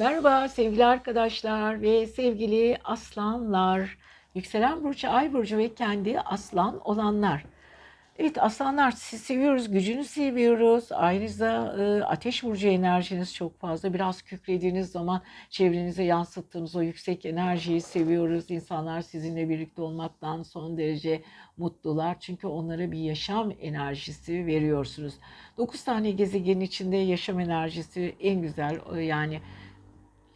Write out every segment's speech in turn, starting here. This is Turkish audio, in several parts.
Merhaba sevgili arkadaşlar ve sevgili aslanlar. Yükselen burcu, ay burcu ve kendi aslan olanlar. Evet aslanlar sizi seviyoruz, gücünü seviyoruz. Ayrıca e, ateş burcu enerjiniz çok fazla. Biraz kükrediğiniz zaman çevrenize yansıttığınız o yüksek enerjiyi seviyoruz. İnsanlar sizinle birlikte olmaktan son derece mutlular. Çünkü onlara bir yaşam enerjisi veriyorsunuz. 9 tane gezegenin içinde yaşam enerjisi en güzel e, yani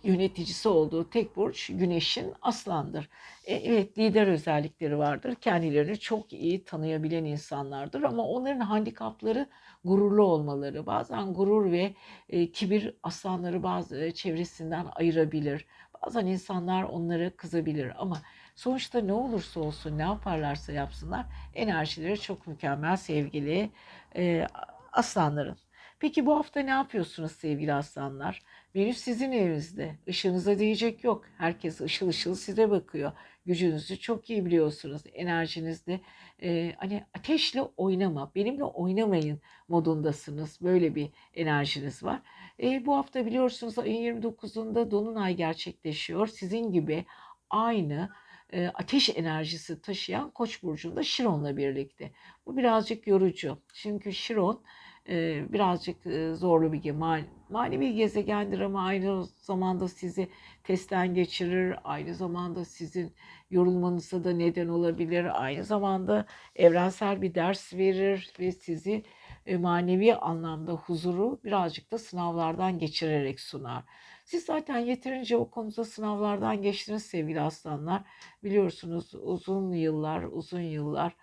yöneticisi olduğu tek burç Güneş'in aslandır. E, evet lider özellikleri vardır. Kendilerini çok iyi tanıyabilen insanlardır ama onların handikapları gururlu olmaları. Bazen gurur ve e, kibir aslanları bazı e, çevresinden ayırabilir. Bazen insanlar onlara kızabilir ama sonuçta ne olursa olsun ne yaparlarsa yapsınlar enerjileri çok mükemmel sevgili e, aslanların. Peki bu hafta ne yapıyorsunuz sevgili aslanlar? Venüs sizin evinizde. Işığınıza değecek yok. Herkes ışıl ışıl size bakıyor. Gücünüzü çok iyi biliyorsunuz. Enerjinizde e, hani ateşle oynama, benimle oynamayın modundasınız. Böyle bir enerjiniz var. E, bu hafta biliyorsunuz ayın 29'unda Dolunay gerçekleşiyor. Sizin gibi aynı e, ateş enerjisi taşıyan Koç burcunda Şiron'la birlikte. Bu birazcık yorucu. Çünkü Şiron e, birazcık e, zorlu bir ge- manevi gezegendir ama aynı zamanda sizi testten geçirir. Aynı zamanda sizin yorulmanıza da neden olabilir. Aynı zamanda evrensel bir ders verir ve sizi e, manevi anlamda huzuru birazcık da sınavlardan geçirerek sunar. Siz zaten yeterince o konuda sınavlardan geçtiniz sevgili aslanlar. Biliyorsunuz uzun yıllar, uzun yıllar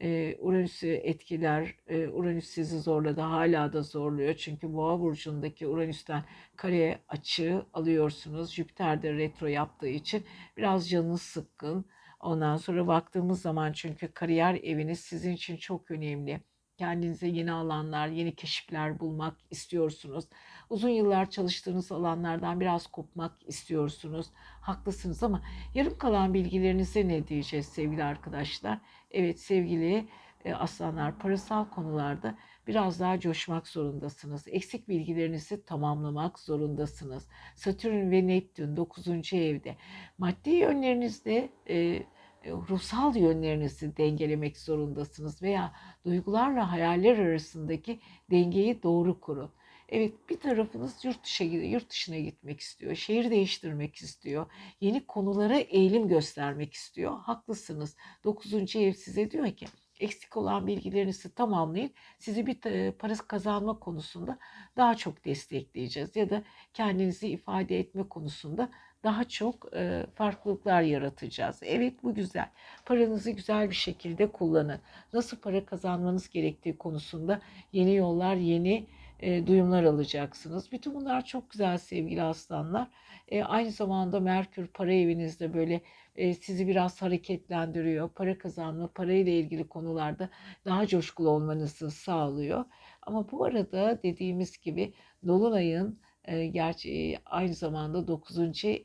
e, Uranüs'ü etkiler. E, Uranüs sizi zorladı. Hala da zorluyor. Çünkü Boğa burcundaki Uranüs'ten kare açığı alıyorsunuz. Jüpiter de retro yaptığı için biraz canınız sıkkın. Ondan sonra baktığımız zaman çünkü kariyer eviniz sizin için çok önemli. Kendinize yeni alanlar, yeni keşifler bulmak istiyorsunuz. Uzun yıllar çalıştığınız alanlardan biraz kopmak istiyorsunuz. Haklısınız ama yarım kalan bilgilerinize ne diyeceğiz sevgili arkadaşlar? Evet sevgili e, aslanlar parasal konularda biraz daha coşmak zorundasınız. Eksik bilgilerinizi tamamlamak zorundasınız. Satürn ve Neptün 9. evde. Maddi yönlerinizde e, ruhsal yönlerinizi dengelemek zorundasınız veya duygularla hayaller arasındaki dengeyi doğru kurun. Evet bir tarafınız yurt dışı yurt dışına gitmek istiyor, şehir değiştirmek istiyor, yeni konulara eğilim göstermek istiyor. Haklısınız. Dokuzuncu ev size diyor ki eksik olan bilgilerinizi tamamlayın. Sizi bir para kazanma konusunda daha çok destekleyeceğiz ya da kendinizi ifade etme konusunda daha çok e, farklılıklar yaratacağız. Evet bu güzel. Paranızı güzel bir şekilde kullanın. Nasıl para kazanmanız gerektiği konusunda yeni yollar, yeni e, duyumlar alacaksınız. Bütün bunlar çok güzel sevgili aslanlar. E, aynı zamanda Merkür para evinizde böyle e, sizi biraz hareketlendiriyor. Para kazanma, parayla ilgili konularda daha coşkulu olmanızı sağlıyor. Ama bu arada dediğimiz gibi Dolunay'ın gerçi aynı zamanda 9.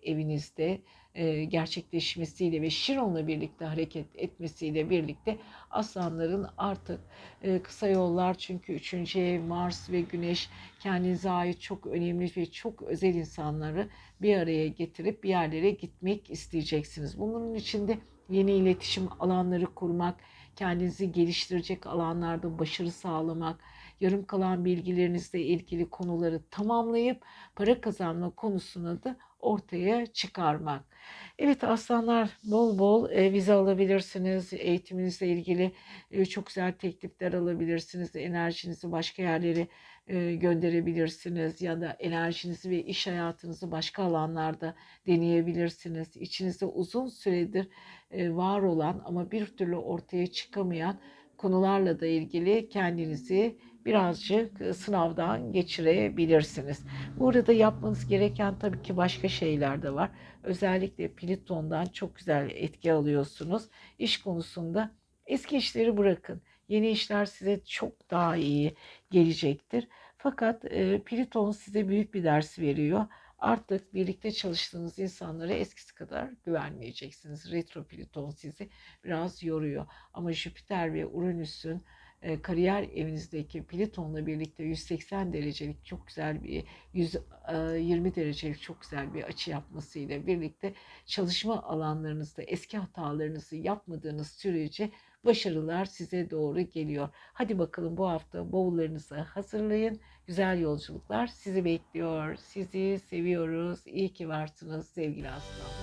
evinizde gerçekleşmesiyle ve Şiron'la birlikte hareket etmesiyle birlikte aslanların artık kısa yollar çünkü 3. ev Mars ve Güneş kendinize ait çok önemli ve çok özel insanları bir araya getirip bir yerlere gitmek isteyeceksiniz. Bunun içinde yeni iletişim alanları kurmak, kendinizi geliştirecek alanlarda başarı sağlamak, yarım kalan bilgilerinizle ilgili konuları tamamlayıp para kazanma konusunu da ortaya çıkarmak. Evet aslanlar bol bol e, vize alabilirsiniz. Eğitiminizle ilgili e, çok güzel teklifler alabilirsiniz. Enerjinizi başka yerlere e, gönderebilirsiniz ya da enerjinizi ve iş hayatınızı başka alanlarda deneyebilirsiniz. İçinizde uzun süredir e, var olan ama bir türlü ortaya çıkamayan konularla da ilgili kendinizi birazcık e, sınavdan geçirebilirsiniz. Burada yapmanız gereken tabii ki başka şeyler de var. Özellikle Pliton'dan çok güzel etki alıyorsunuz. İş konusunda eski işleri bırakın. Yeni işler size çok daha iyi gelecektir. Fakat e, Pliton size büyük bir ders veriyor. Artık birlikte çalıştığınız insanlara eskisi kadar güvenmeyeceksiniz. Retro Pliton sizi biraz yoruyor. Ama Jüpiter ve Uranüs'ün e, kariyer evinizdeki Plüton'la birlikte 180 derecelik çok güzel bir 120 derecelik çok güzel bir açı yapmasıyla birlikte çalışma alanlarınızda eski hatalarınızı yapmadığınız sürece başarılar size doğru geliyor. Hadi bakalım bu hafta bavullarınızı hazırlayın. Güzel yolculuklar sizi bekliyor. Sizi seviyoruz. İyi ki varsınız sevgili aslan.